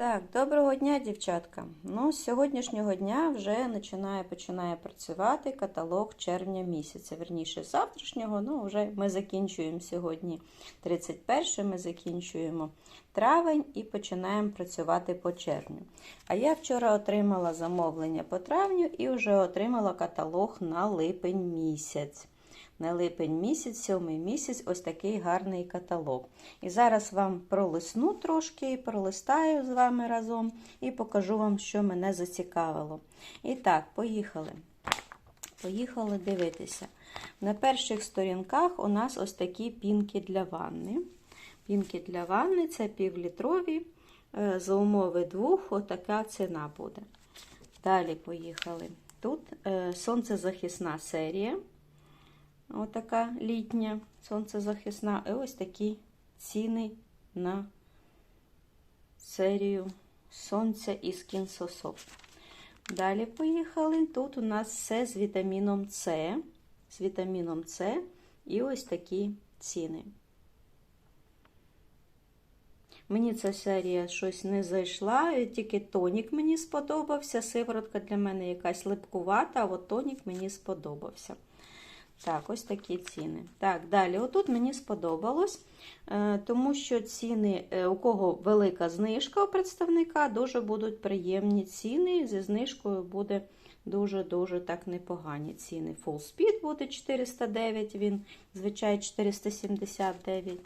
Так, доброго дня, дівчатка. Ну, з сьогоднішнього дня вже починає, починає працювати каталог червня місяця. Верніше, з завтрашнього, ну, вже ми закінчуємо сьогодні 31, ми закінчуємо травень і починаємо працювати по червню. А я вчора отримала замовлення по травню і вже отримала каталог на липень місяць. На липень місяць, сьомий місяць, ось такий гарний каталог. І зараз вам пролисну трошки, пролистаю з вами разом і покажу вам, що мене зацікавило. І так, поїхали. Поїхали дивитися. На перших сторінках у нас ось такі пінки для ванни. Пінки для ванни це півлітрові. е, За умови двох, отака ціна буде. Далі поїхали. Тут е, сонцезахисна серія. Отака літня сонцезахисна. І ось такі ціни на серію сонця і скінсосоп. Далі поїхали. Тут у нас все з вітаміном С. З вітаміном С і ось такі ціни. Мені ця серія щось не зайшла, тільки тонік мені сподобався. Сиворотка для мене якась липкувата, а от тонік мені сподобався. Так, ось такі ціни. Так, далі, отут мені сподобалось, е, тому що ціни, е, у кого велика знижка у представника, дуже будуть приємні ціни. Зі знижкою буде дуже-дуже так непогані ціни. Full Speed буде 409, він, звичайно, 479.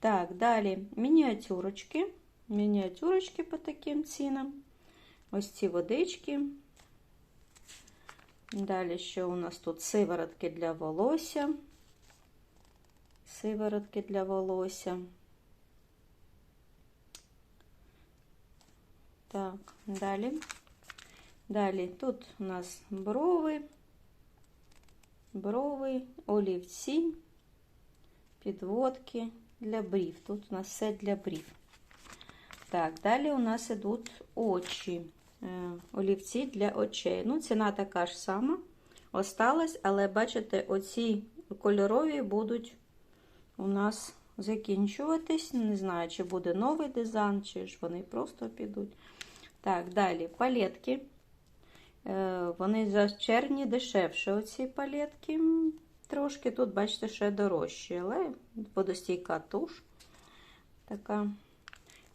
Так, далі мініатюрочки. Мініатюрочки по таким цінам. Ось ці водички. Далі що у нас тут сиворотки для волосся. Сиворотки для волосся. Так, далі. Далі тут у нас брови, брови, олівці, підводки для брів. Тут у нас все для брів. Так, далі у нас ідуть очі. Е, олівці для очей. Ну, ціна така ж сама. Осталась, але бачите, оці кольорові будуть у нас закінчуватись. Не знаю, чи буде новий дизайн, чи ж вони просто підуть. Так, далі палетки. Е, Вони за червні дешевше, оці палетки. Трошки тут, бачите, ще дорожчі, але водостійка туш. Така.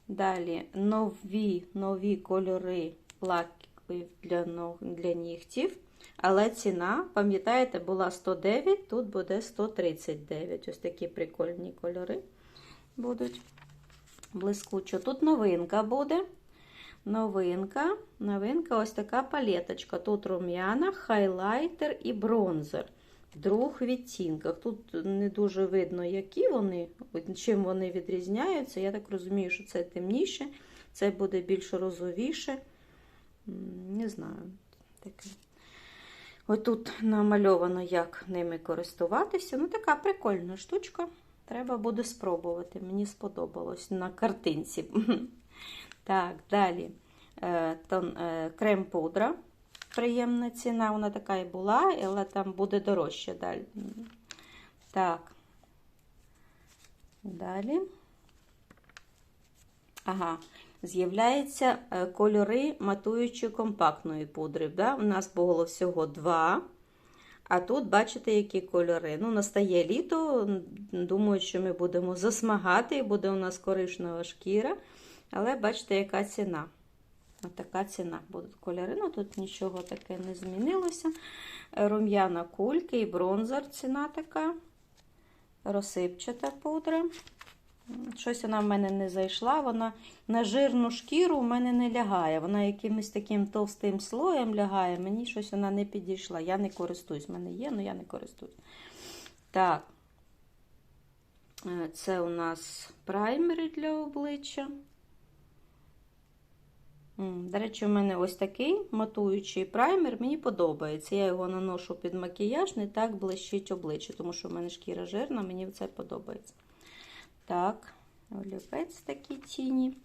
Далі нові нові кольори лаків для для нігтів. Але ціна, пам'ятаєте, була 109, тут буде 139. Ось такі прикольні кольори будуть блискучо. Тут новинка буде. Новинка, новинка ось така палеточка. Тут рум'яна, хайлайтер і бронзер. В двох відтінках. Тут не дуже видно, які вони, чим вони відрізняються. Я так розумію, що це темніше, це буде більш розовіше. Не знаю. Таке. Ось тут намальовано, як ними користуватися. Ну, така прикольна штучка. Треба буде спробувати. Мені сподобалось на картинці. Так, далі крем-пудра. Приємна ціна, вона така і була, але там буде дорожче далі. Так. Далі. Ага, з'являються кольори матуючої компактної пудри. Да? У нас було всього два. А тут, бачите, які кольори. Ну, настає літо. Думаю, що ми будемо засмагати, і буде у нас коричнева шкіра. Але бачите, яка ціна. Ось така ціна будуть кольори. Ну, тут нічого таке не змінилося. Рум'яна кульки і бронзер ціна така. Розсипчата пудра. Щось вона в мене не зайшла. Вона на жирну шкіру в мене не лягає. Вона якимось таким товстим слоєм лягає. Мені щось вона не підійшла. Я не користуюсь. В мене є, але я не користуюсь. Так, це у нас праймери для обличчя. До речі, у мене ось такий матуючий праймер, мені подобається. Я його наношу під макіяж, не так блищить обличчя, тому що в мене шкіра жирна, мені це подобається. Так, олівець такі тіні.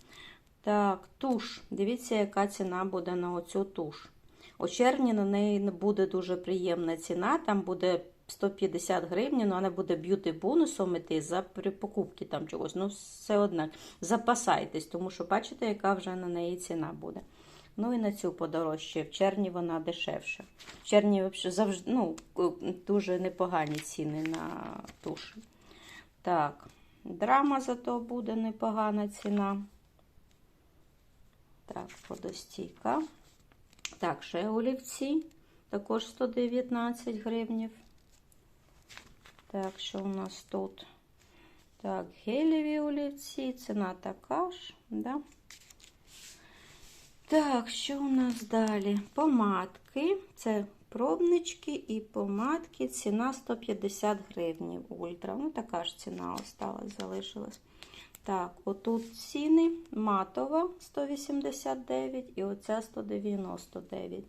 Так, туш. Дивіться, яка ціна буде на оцю туш. У червні на неї буде дуже приємна ціна, там буде 150 гривень, ну вона буде б'юти бонусом іти за при покупці там чогось. Ну, все одно запасайтесь, тому що бачите, яка вже на неї ціна буде. Ну і на цю подорожче. В червні вона дешевша. В червні завжди ну, дуже непогані ціни на туші. Так, драма зато буде непогана ціна. Так, водостійка. Так, ще олівці. Також 119 гривнів. Так, що у нас тут? Так, гелеві олівці. Ціна така ж, да? Так, що у нас далі? Помадки. Це пробнички і помадки. Ціна 150 гривень. Ультра. Ну, така ж ціна осталась, залишилась. Так, отут ціни матова 189 і оця 199.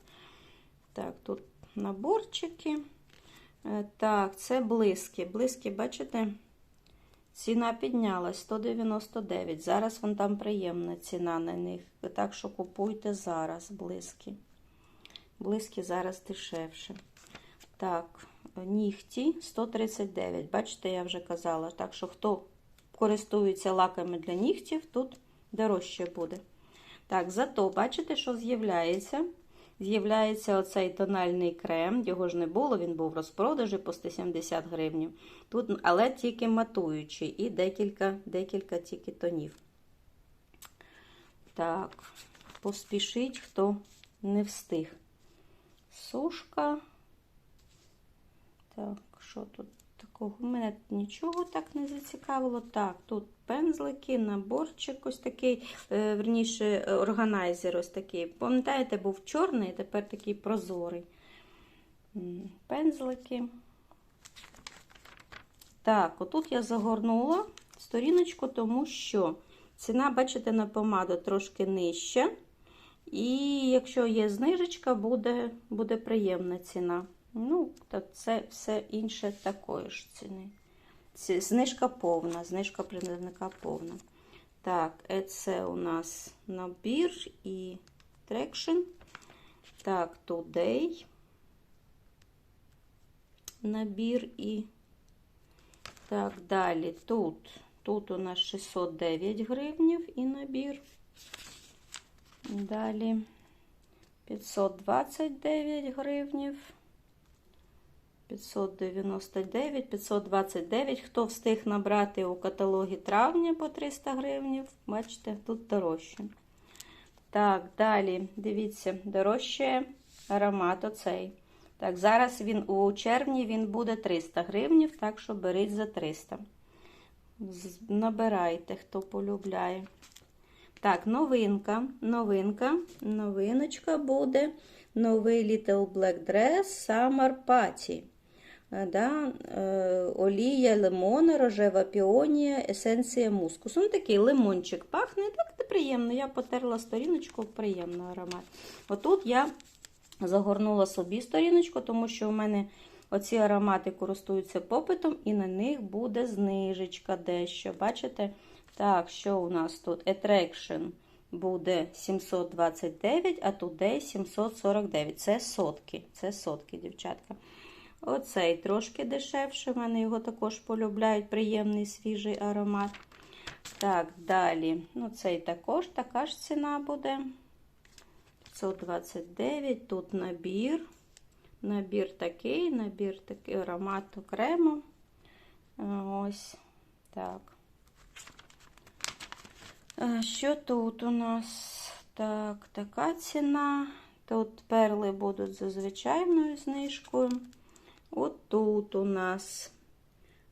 Так, тут наборчики. Е, Так, це блиски. Блиски, бачите? Ціна піднялась 199. Зараз вон там приємна ціна на них. Так що купуйте зараз блиски. Блиски зараз дешевше. Так, нігті 139. Бачите, я вже казала. Так що, хто користується лаками для нігтів, тут дорожче буде. Так, зато бачите, що з'являється? З'являється оцей тональний крем, його ж не було, він був в розпродажі по 170 гривень. Тут, але тільки матуючий і декілька, декілька тільки тонів. Так, поспішіть, хто не встиг. Сушка. Так, що тут такого? Мене нічого так не зацікавило. Так, тут пензлики, наборчик ось такий, е, верніше, органайзер ось такий. Пам'ятаєте, був чорний, тепер такий прозорий. Пензлики. Так, отут я загорнула сторіночку, тому що ціна, бачите, на помаду трошки нижча. І якщо є знижечка, буде буде приємна ціна. Ну, то це все інше такої ж ціни. Це знижка повна, знижка призовника повна. Так, це у нас набір і трекшн. Так, Today. Набір і. Так, далі тут. Тут у нас 609 гривнів і набір. Далі 529 гривнів. 599, 529. Хто встиг набрати у каталогі травня по 300 гривнів, бачите, тут дорожче. Так, далі, дивіться, дорожче аромат оцей. Так, зараз він у червні він буде 300 гривнів, так що беріть за 300. Набирайте, хто полюбляє. Так, новинка, новинка, новиночка буде новий Little Black Dress Summer Party. Да, Олія лимона, рожева піонія, есенція мускусу. Ну, такий лимончик пахне, так приємно. Я потерла сторіночку, приємний аромат. Отут я загорнула собі сторіночку, тому що у мене оці аромати користуються попитом, і на них буде знижечка дещо. Бачите? Так, що у нас тут? Attraction буде 729, а Today 749. Це сотки. Це сотки, дівчатка. Оцей трошки дешевше. В мене його також полюбляють. Приємний свіжий аромат. Так, далі. Ну, цей також така ж ціна буде. 529. Тут набір. Набір такий, набір такий аромат окремо. Ось так. Що тут у нас? Так, така ціна. Тут перли будуть за звичайною знижкою. От тут у нас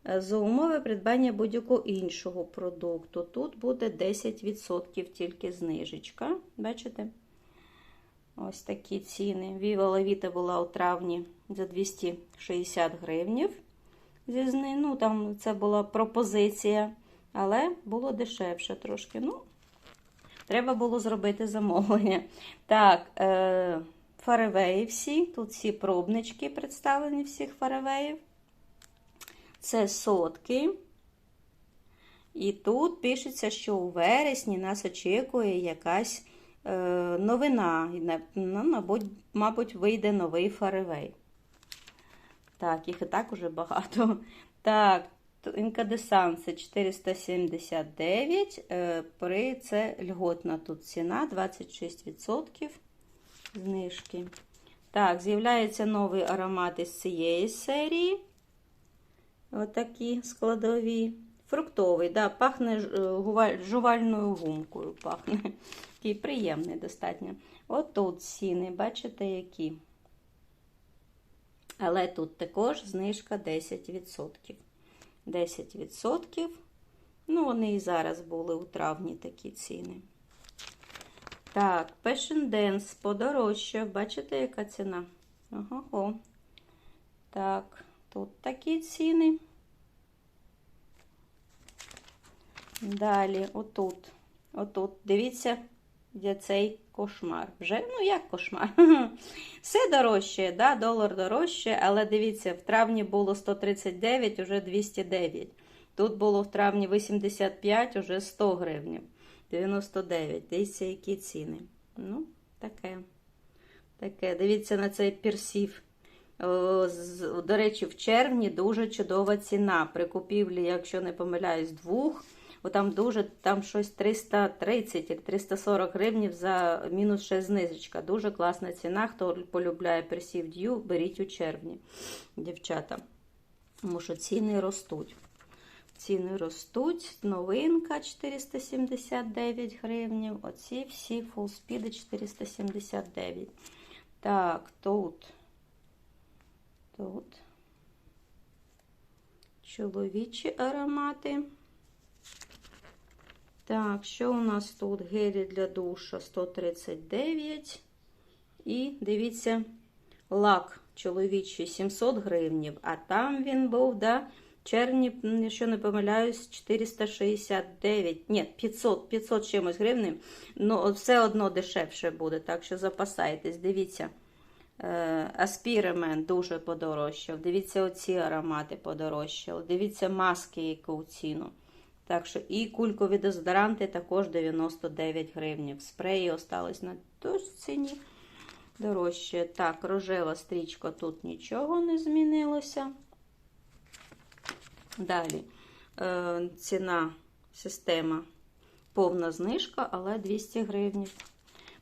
за умови придбання будь-якого іншого продукту. Тут буде 10% тільки знижечка. Бачите? Ось такі ціни. Віва Лавіта була у травні за 260 гривнів. Ну, там це була пропозиція, але було дешевше трошки. Ну, треба було зробити замовлення. Так, е, фаревеї всі. Тут всі пробнички представлені всіх фаревеїв. Це сотки. І тут пишеться, що у вересні нас очікує якась е, новина. Ну, мабуть, вийде новий фаревей. Так, їх і так уже багато. Так, інкадесанси 479. е, При це льготна тут ціна 26% знижки. Так, з'являється новий аромат із цієї серії. Отакі складові. Фруктовий, да, пахне е, жувальною гумкою. Пахне. Такий приємний достатньо. От тут ціни, бачите, які. Але тут також знижка 10%. 10%. Ну, вони і зараз були у травні такі ціни. Так, Passion Dance подорожчав. Бачите, яка ціна? Ого. Так, тут такі ціни. Далі, отут. Отут. Дивіться, де цей кошмар. Вже, ну як кошмар? Все дорожче, да, долар дорожче, але дивіться, в травні було 139, уже 209. Тут було в травні 85, уже 100 гривень. 99. Дивіться, які ціни. Ну, таке. Таке. Дивіться на цей персів. До речі, в червні дуже чудова ціна. При купівлі, якщо не помиляюсь, двох. Бо там дуже, там щось 330 чи 340 гривнів за мінус ще знижечка. Дуже класна ціна. Хто полюбляє персів д'ю, беріть у червні, дівчата. Тому що ціни ростуть. Ціни ростуть. Новинка 479 гривнів. Оці всі фулспіди 479. Так, тут. Тут. Чоловічі аромати. Так, що у нас тут? Гелі для душа 139. І дивіться, лак чоловічий 700 гривнів. А там він був, да, червні, якщо не помиляюсь, 469. Ні, 500, 500 чимось гривень. Ну, все одно дешевше буде, так що запасайтесь. Дивіться. Аспіремент дуже подорожчав. Дивіться, оці аромати подорожчали. Дивіться маски, яку ціну. Так що і кулькові дезодоранти також 99 гривень. Спреї остались на той ціні дорожче. Так, рожева стрічка тут нічого не змінилося. Далі е, ціна система повна знижка, але 200 гривень.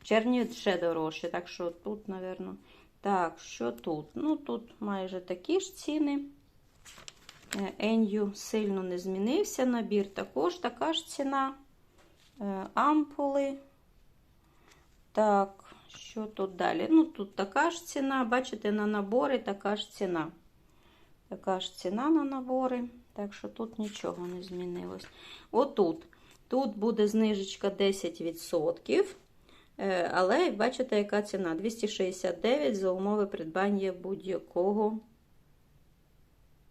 В червні ще дорожче, так що тут, напевно. Так, що тут? Ну, тут майже такі ж ціни. Е, Енью сильно не змінився. Набір також така ж ціна. Е, Ампули. Так, що тут далі? Ну, тут така ж ціна. Бачите, на набори така ж ціна. Така ж ціна на набори. Так що тут нічого не змінилось. Отут. Тут буде знижечка 10%. Е, Але бачите, яка ціна? 269 за умови придбання будь-якого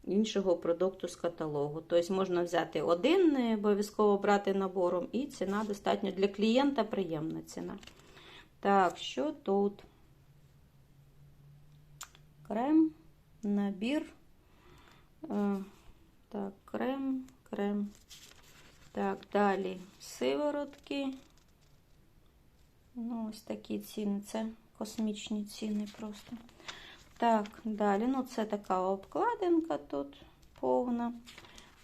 іншого продукту з каталогу. Тобто можна взяти один, не обов'язково брати набором, і ціна достатньо для клієнта приємна ціна. Так, що тут? Крем, набір. Е, Так, крем, крем. Так, далі сиворотки. Ну, ось такі ціни. Це космічні ціни просто. Так, далі. Ну, це така обкладинка тут повна.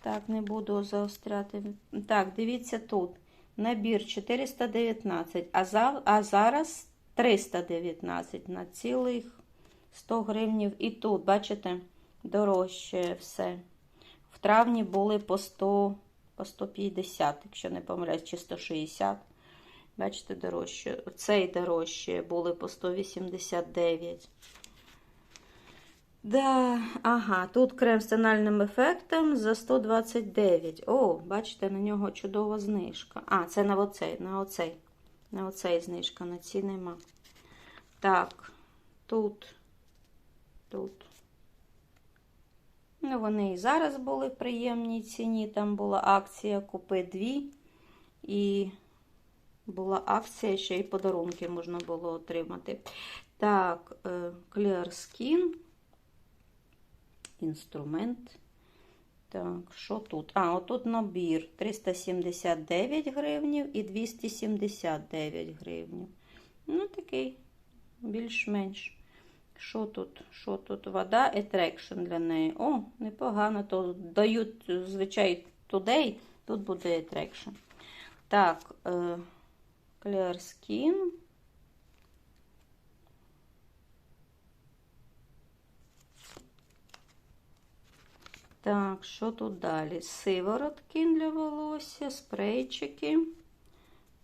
Так, не буду заостряти. Так, дивіться тут. Набір 419, а, за, а зараз 319 на цілих 100 гривнів. І тут, бачите, дорожче все. В травні були по 100, по 150, якщо не помиляюсь, чи 160. Бачите, дорожче. Цей дорожче були по 189. Да, ага, тут крем з тональним ефектом за 129. О, бачите, на нього чудова знижка. А, це на оцей, на оцей. На оцей знижка, на ці нема. Так, тут, тут. Ну, вони і зараз були в приємній ціні. Там була акція Купи дві. І була акція, ще й подарунки можна було отримати. Так, е, Clear Skin. Інструмент. Так, що тут? А, отут набір 379 гривнів і 279 гривнів. Ну, такий більш-менш. Що тут? Що тут? Вода Attraction для неї. О, непогано. То дають звичай Today, тут буде Attraction. Так, е, Clear Skin. Так, що тут далі? Сиворотки для волосся, спрейчики,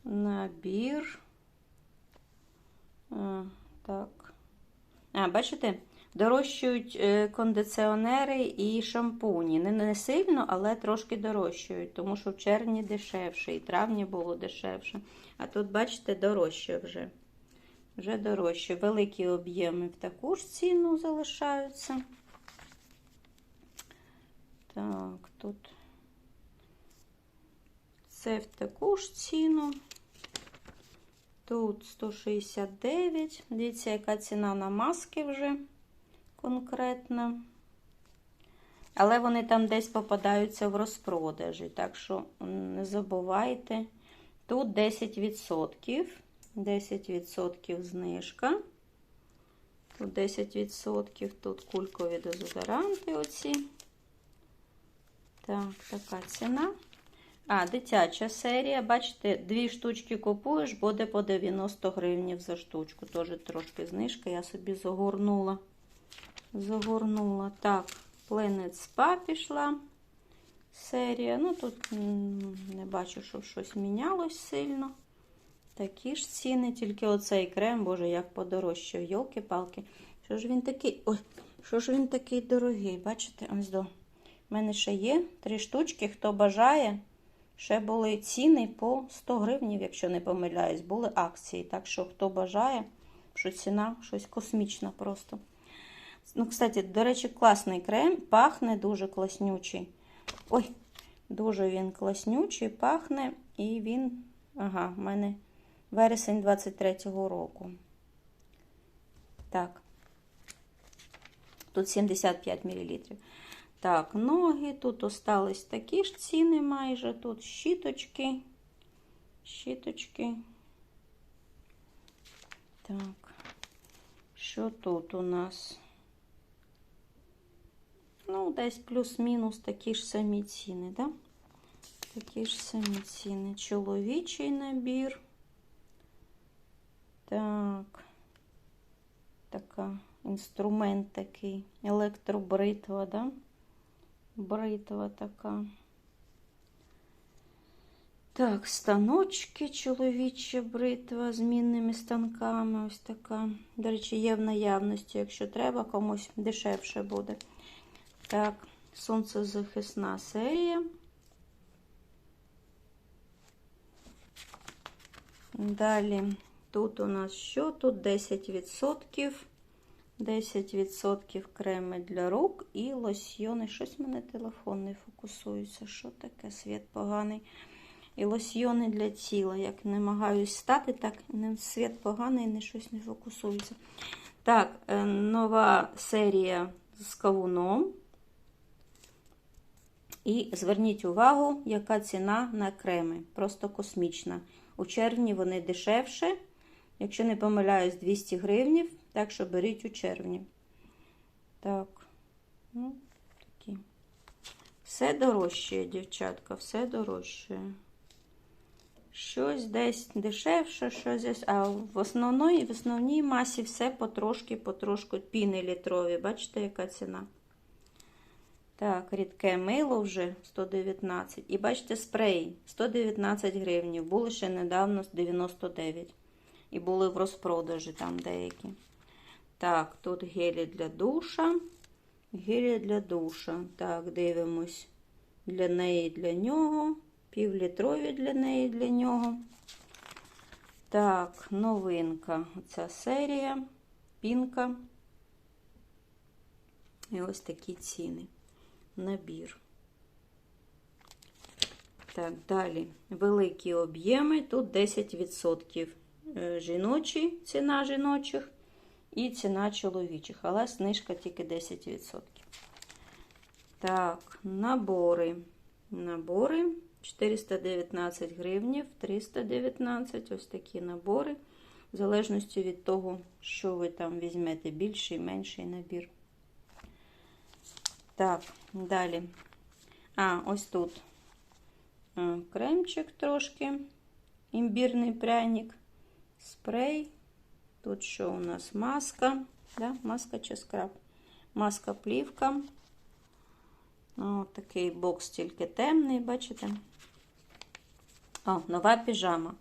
набір. А, так. А, бачите? Дорожчують е, кондиціонери і шампуні. Не, не сильно, але трошки дорожчують, тому що в червні дешевше, і травні було дешевше. А тут, бачите, дорожче вже. Вже дорожче. Великі об'єми в таку ж ціну залишаються. Так, тут це в таку ж ціну. Тут 169. Дивіться, яка ціна на маски вже конкретна. Але вони там десь попадаються в розпродажі, так що не забувайте. Тут 10%. 10% знижка. Тут 10%, тут кулькові дезодоранти оці. Так, така ціна. А, дитяча серія. Бачите, дві штучки купуєш, буде по 90 гривнів за штучку. Теж трошки знижка, я собі загорнула. Загорнула. Так, Planet Spa пішла серія. Ну, тут не бачу, що щось мінялось сильно. Такі ж ціни, тільки оцей крем, боже, як подорожчав. Йолки-палки. Що ж він такий? Ой, що ж він такий дорогий? Бачите, ось до. У мене ще є три штучки. Хто бажає, ще були ціни по 100 гривнів, якщо не помиляюсь, були акції. Так що, хто бажає, що ціна щось космічна просто. Ну, кстати, до речі, класний крем, пахне дуже класнючий. Ой, дуже він класнючий, пахне, і він, ага, в мене вересень 23-го року. Так. Тут 75 мл. Так, ноги. Тут остались такі ж ціни майже. Тут щіточки. Щіточки. Так, що тут у нас? Ну, десь плюс-мінус такі ж самі ціни, да? Такі ж самі ціни. Чоловічий набір. Так, така інструмент такий, електробритва, да? Бритва така. Так, станочки, чоловіча бритва з мінними станками. Ось така. До речі, є в наявності, якщо треба, комусь дешевше буде. Так, сонцезахисна серія. Далі, тут у нас що? Тут 10%. 10% креми для рук і лосьйони. Щось в мене телефон не фокусується. Що таке? Світ поганий. І лосьйони для тіла. Як намагаюсь стати, так світ поганий, не щось не фокусується. Так, е, нова серія з кавуном. І зверніть увагу, яка ціна на креми. Просто космічна. У червні вони дешевше. Якщо не помиляюсь, 200 гривнів. Так що беріть у червні. Так, ну, такі. Все дорожче, дівчатка, все дорожче. Щось десь дешевше, щось десь. А в основній, в основній масі все потрошки-потрошку піни літрові. Бачите, яка ціна? Так, рідке мило вже 119. І бачите, спрей 119 гривень. Були ще недавно 99. І були в розпродажі там деякі. Так, тут гелі для душа. Гелі для душа. Так, дивимось. Для неї для нього. Півлітрові для неї для нього. Так, новинка. Оця серія. Пінка. І ось такі ціни. Набір. Так, далі великі об'єми. Тут 10% е, жіночі, ціна жіночих і ціна чоловічих, але знижка тільки 10%. Так, набори. Набори 419 гривнів, 319 ось такі набори. в залежності від того, що ви там візьмете, більший, менший набір. Так, далі. А, ось тут е, кремчик трошки, імбірний пряник, спрей. Тут що у нас маска, да? маска чи скраб. Маска плівка. О, такий бокс тільки темний, бачите? О, нова піжама.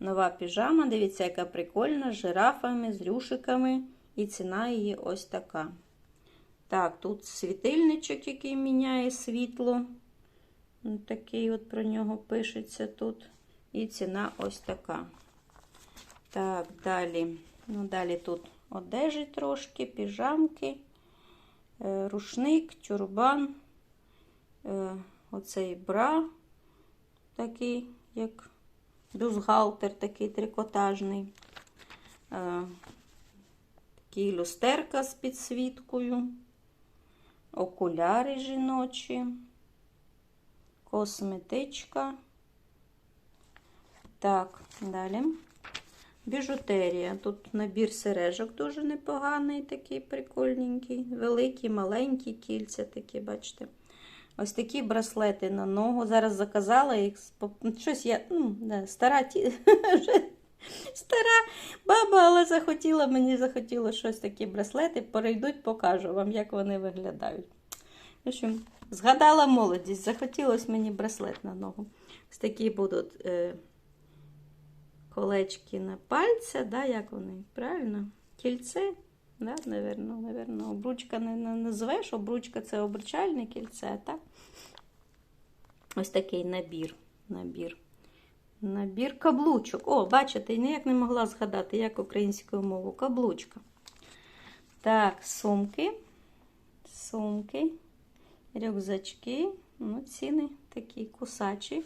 Нова піжама, дивіться, яка прикольна, з жирафами, з рюшиками. І ціна її ось така. Так, тут світильничок, який міняє світло. Ось Такий от про нього пишеться тут. І ціна ось така. Так, далі. Ну, далі тут одежі трошки, піжамки, е, рушник, тюрбан, е, оцей бра, такий, як бюстгальтер, такий трикотажний. Е, Такий люстерка з підсвіткою, окуляри жіночі, косметичка. Так, далі. Біжутерія. Тут набір сережок дуже непоганий, такий прикольненький. Великі, маленькі кільця такі, бачите. Ось такі браслети на ногу. Зараз заказала їх. Щось я ну, да, стара ті... стара баба, але захотіла, мені захотіло щось такі браслети. Перейдуть, покажу вам, як вони виглядають. В общем, згадала молодість, захотілося мені браслет на ногу. Ось такі будуть. Е колечки на пальця, да, як вони, правильно? Кільце, да, наверно, наверно. Обручка не називаєш, обручка це обручальне кільце, так? Ось такий набір. Набір. Набір каблучок. О, бачите, ніяк не могла згадати, як українською мовою. Каблучка. Так, сумки. Сумки, рюкзачки. Ну, ціни такі кусачі.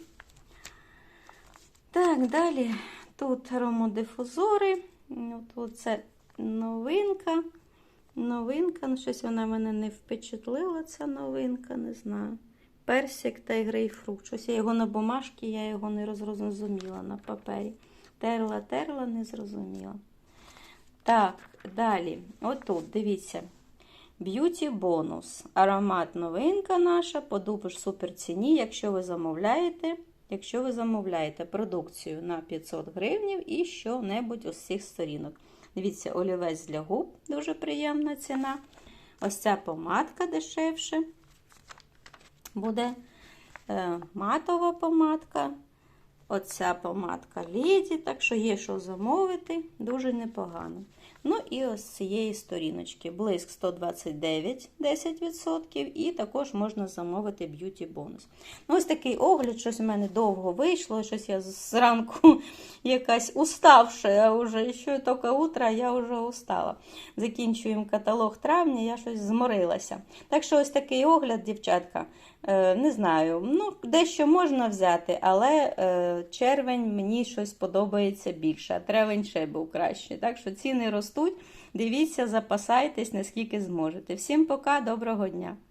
Так, далі Тут аромодифузори. От це новинка. Новинка, ну щось вона мене не впечатлила, ця новинка, не знаю. Персик та грейпфрут. Щось я його на бумажці, я його не розрозуміла на папері. Терла, терла, не зрозуміла. Так, далі. Отут, дивіться. Б'юті бонус. Аромат новинка наша, по супер ціні, якщо ви замовляєте якщо ви замовляєте продукцію на 500 гривнів і що-небудь із цих сторінок. Дивіться, олівець для губ дуже приємна ціна. Ось ця помадка дешевше. Буде е, матова помадка. Оця помадка леді, так що є що замовити, дуже непогано. Ну і ось з цієї сторіночки блиск 129, 10%, і також можна замовити б'юті бонус. Ну, Ось такий огляд, щось у мене довго вийшло, щось я зранку якась уставша, а вже ще тільки утро, я вже устала. Закінчуємо каталог травня, я щось зморилася. Так що ось такий огляд, дівчатка. Е, не знаю, ну, дещо можна взяти, але е, червень мені щось подобається більше, а тревень ще був краще. Так що ціни ростуть. Дивіться, запасайтесь, наскільки зможете. Всім пока, доброго дня!